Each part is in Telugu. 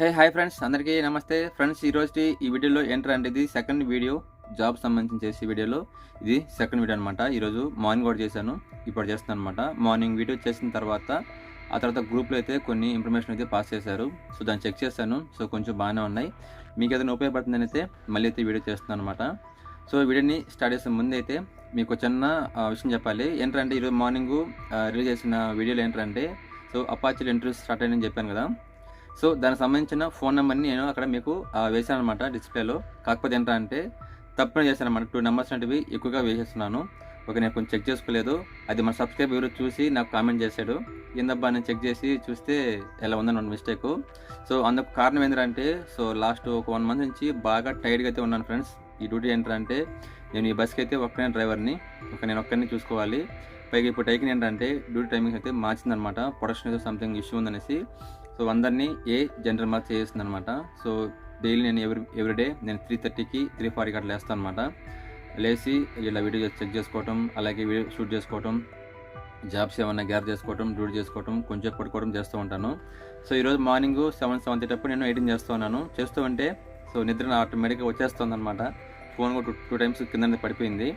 హే హాయ్ ఫ్రెండ్స్ అందరికీ నమస్తే. ఫ్రెండ్స్ ఈరోజు ఈ వీడియోలో ఏంటంటే అంటే ఇది సెకండ్ వీడియో జాబ్ సంబంధించి చేసే వీడియోలో. ఇది సెకండ్ వీడియో అనమాట ఈరోజు మార్నింగ్ కూడా చేశాను. ఇప్పుడు చేస్తాను అనమాట మార్నింగ్ వీడియో చేసిన తర్వాత ఆ తర్వాత గ్రూప్లో అయితే కొన్ని ఇన్ఫర్మేషన్ అయితే పాస్ చేశారు. సో దాన్ని చెక్ చేశాను. సో కొంచెం బాగానే ఉన్నాయి. మీకు ఏదైనా ఉపయోగపడుతుందని అయితే మళ్ళీ అయితే వీడియో చేస్తున్నాను అనమాట సో వీడియోని స్టార్ట్ చేసే ముందు అయితే మీకు చిన్న విషయం చెప్పాలి. ఏంటంటే ఈరోజు మార్నింగ్ రిలీజ్ చేసిన వీడియోలు ఏంటంటే సో అపాచిల్ ఇంటర్వ్యూస్ స్టార్ట్ అయ్యని చెప్పాను కదా. సో దానికి సంబంధించిన ఫోన్ నెంబర్ని నేను అక్కడ మీకు వేసాను వేశాను అనమాట డిస్ప్లేలో. కాకపోతే ఏంటంటే తప్పున చేశాను అనమాట టూ నెంబర్స్ అనేవి ఎక్కువగా వేసేస్తున్నాను. ఓకే నేను కొంచెం చెక్ చేసుకోలేదు. అది మన సబ్స్క్రైబ్ ఎవరు చూసి నాకు కామెంట్ చేశాడు. ఏందబ్బా నేను చెక్ చేసి చూస్తే ఎలా ఉందని మిస్టేక్ సో అందుకు కారణం ఏంటంటే సో లాస్ట్ ఒక వన్ మంత్ నుంచి బాగా టైర్డ్గా అయితే ఉన్నాను ఫ్రెండ్స్ ఈ డ్యూటీ ఏంటంటే నేను ఈ బస్కి అయితే ఒక్కనే డ్రైవర్ని ఒక నేను ఒక్కరిని చూసుకోవాలి. పైగా ఇప్పుడు టైకిన్ ఏంటంటే డ్యూటీ టైమింగ్ అయితే మార్చిందనమాట ప్రొడక్షన్ ఏదో సంథింగ్ ఇష్యూ ఉందనేసి. సో అందరినీ ఏ జనరల్ మార్క్ చేస్తుంది అనమాట సో డైలీ నేను ఎవ్రీ ఎవ్రీడే నేను త్రీ థర్టీకి త్రీ ఫార్టీకి అట్లా వేస్తాను అనమాట లేచి ఇలా వీడియో చెక్ చేసుకోవటం అలాగే వీడియో షూట్ చేసుకోవటం జాబ్స్ ఏమైనా గ్యాదర్ చేసుకోవటం డ్యూటీ చేసుకోవటం కొంచెం పడుకోవడం చేస్తూ ఉంటాను. సో ఈరోజు మార్నింగ్ సెవెన్ సెవెన్ థర్టీ నేను ఎడిటింగ్ చేస్తూ ఉన్నాను. చేస్తూ ఉంటే సో నిద్ర ఆటోమేటిక్గా వచ్చేస్తుంది అనమాట ఫోన్ కూడా టూ టూ టైమ్స్ కింద పడిపోయింది.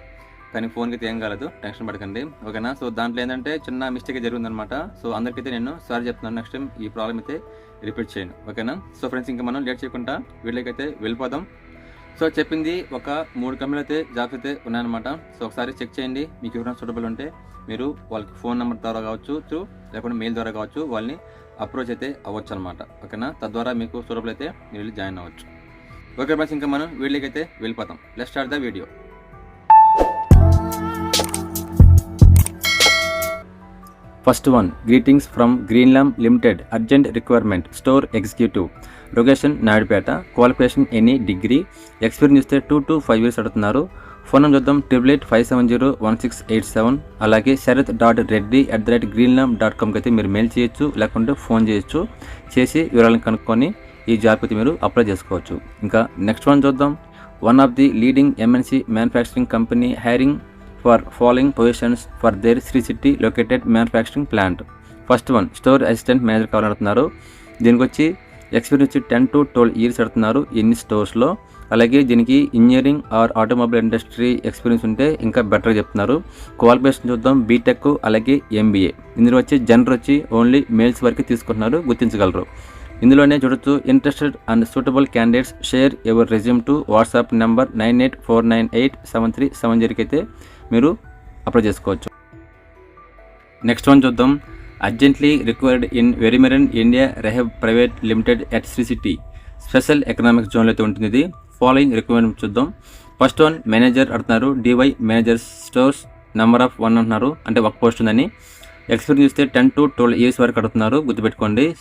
కానీ ఫోన్కి అయితే ఏం కాలేదు. టెన్షన్ పడకండి. ఓకేనా? సో దాంట్లో ఏంటంటే చిన్న మిస్టేక్ జరిగిందనమాట సో అందరికైతే నేను సారీ చెప్తున్నాను. నెక్స్ట్ టైం ఈ ప్రాబ్లం అయితే రిపీట్ చేయను ఓకేనా? సో ఫ్రెండ్స్ ఇంకా మనం లేట్ చేయకుండా వీళ్ళకైతే వెళ్ళిపోదాం. సో చెప్పింది ఒక మూడు కంపెనీలు అయితే జాబ్స్ అయితే ఉన్నాయన్నమాట. సో ఒకసారి చెక్ చేయండి. మీకు ఎవరైనా సూటబుల్ ఉంటే మీరు వాళ్ళకి ఫోన్ నెంబర్ ద్వారా కావచ్చు త్రూ లేకుంటే మెయిల్ ద్వారా కావచ్చు వాళ్ళని అప్రోచ్ అయితే అవ్వచ్చు అనమాట ఓకేనా? తద్వారా మీకు సూటబుల్ అయితే మీరు వెళ్ళి జాయిన్ అవ్వచ్చు. ఓకే ఫ్రెండ్స్ ఇంకా మనం వీడియోకి అయితే వెళ్ళిపోతాం let start the video first one greetings from Greenlam limited urgent requirement store executive location Naidupeta qualification any degree experience చూస్తే టూ టు ఫైవ్ ఇయర్స్ అడుగుతున్నారు. ఫోన్ నెంబర్ చూద్దాం triple eight five seven zero one six eight seven అలాగే Sharath dot Reddy at the rate Greenlam dot కామ్కి అయితే మీరు మెయిల్ చేయొచ్చు లేకుంటే ఫోన్ చేయొచ్చు. చేసి వివరాలను కనుక్కొని ఈ జాబ్కి అయితే మీరు అప్లై చేసుకోవచ్చు. ఇంకా నెక్స్ట్ వన్ చూద్దాం. One of the leading MNC manufacturing company hiring for following positions for their Sri City located manufacturing plant first one store assistant manager కావాలంటున్నారు దీనికి వచ్చి ఎక్స్పీరియన్స్ వచ్చి టెన్ టు ట్వెల్వ్ ఇయర్స్ అడుగుతున్నారు ఎన్ని స్టోర్స్లో అలాగే దీనికి engineering or automobile industry experience ఉంటే ఇంకా బెటర్గా చెప్తున్నారు. క్వాలిఫికేషన్ చూద్దాం బీటెక్ అలాగే ఎంబీఏ ఇందులో వచ్చి జనరల్ వచ్చి ఓన్లీ మేల్స్ వరకు తీసుకుంటున్నారు గుర్తించగలరు. ఇందులోనే చూడొచ్చు interested and suitable candidates share ever resume to WhatsApp number nine eight four nine eight seven three seven జీరోకి అయితే మీరు అప్లై చేసుకోవచ్చు. నెక్స్ట్ వన్ చూద్దాం. అర్జెంట్లీ రిక్వైర్డ్ ఇన్ వెరిమెరన్ India రెహబ్ private limited at Sri City special economic జోన్లో అయితే ఉంటుంది ఇది. ఫాలోయింగ్ రిక్వైర్మెంట్ చూద్దాం. ఫస్ట్ వన్ మేనేజర్ అడుగుతున్నారు. DY manager stores number of one అంటున్నారు. అంటే ఒక పోస్ట్ ఉందని. ఎక్స్పీరియన్స్ చూస్తే టెన్ టు ట్వెల్వ్ ఇయర్స్ వరకు అడుగుతున్నారు. గుర్తుపెట్టుకోండి.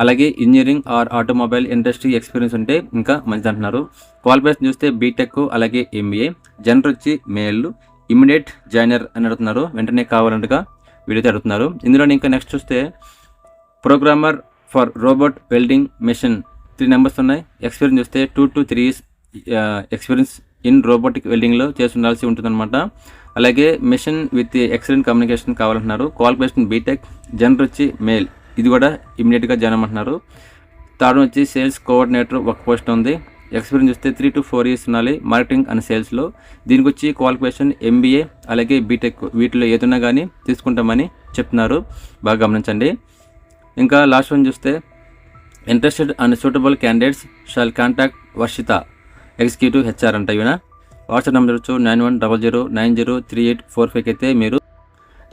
అలాగే engineering or automobile industry experience ఉంటే ఇంకా మంచిది అంటున్నారు. క్వాలిఫికేషన్ చూస్తే బీటెక్ అలాగే ఎంబీఏ. జనరల్ వచ్చి మేల్. ఇమ్మీడియట్ జాయినర్ అని అడుగుతున్నారు. వెంటనే కావాలంటగా వీడియో అడుగుతున్నారు. ఇందులో ఇంకా నెక్స్ట్ చూస్తే programmer for robot welding machine three numbers ఉన్నాయి. ఎక్స్పీరియన్స్ చూస్తే two to three years experience in robotic వెల్డింగ్లో చేసి ఉండాల్సి ఉంటుందన్నమాట. అలాగే మెషిన్ విత్ ఎక్సలెంట్ కమ్యూనికేషన్ కావాలంటున్నారు. క్వాలిఫికేషన్ బీటెక్ జనరల్ వచ్చి మేల్ ఇది కూడా ఇమీడియట్గా జాయిన్ అమ్మంటున్నారు థర్డ్ వచ్చి సేల్స్ కోఆర్డినేటర్ ఒక పోస్ట్ ఉంది. ఎక్స్పీరియన్స్ చూస్తే త్రీ టు ఫోర్ ఇయర్స్ ఉండాలి మార్కెటింగ్ అండ్ సేల్స్లో దీనికి వచ్చి క్వాలిఫికేషన్ ఎంబీఏ అలాగే బీటెక్ వీటిలో ఏదైనా కానీ తీసుకుంటామని చెప్తున్నారు. బాగా గమనించండి. ఇంకా లాస్ట్ వన్ చూస్తే interested and suitable candidates shall contact Varshitha executive HR అంట ఈయన వాట్సాప్ నెంబర్ వచ్చు nine one double zero nine zero three eight four five అయితే మీరు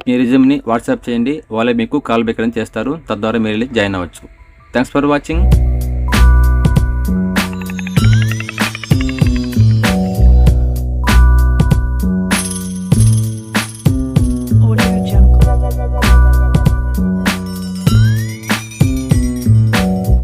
మీ రిజ్యూమ్ని వాట్సాప్ చేయండి. వాళ్ళే మీకు కాల్ బెక్ చేస్తారు. తద్వారా మీరు వెళ్ళి జాయిన్ అవ్వచ్చు. Thanks for watching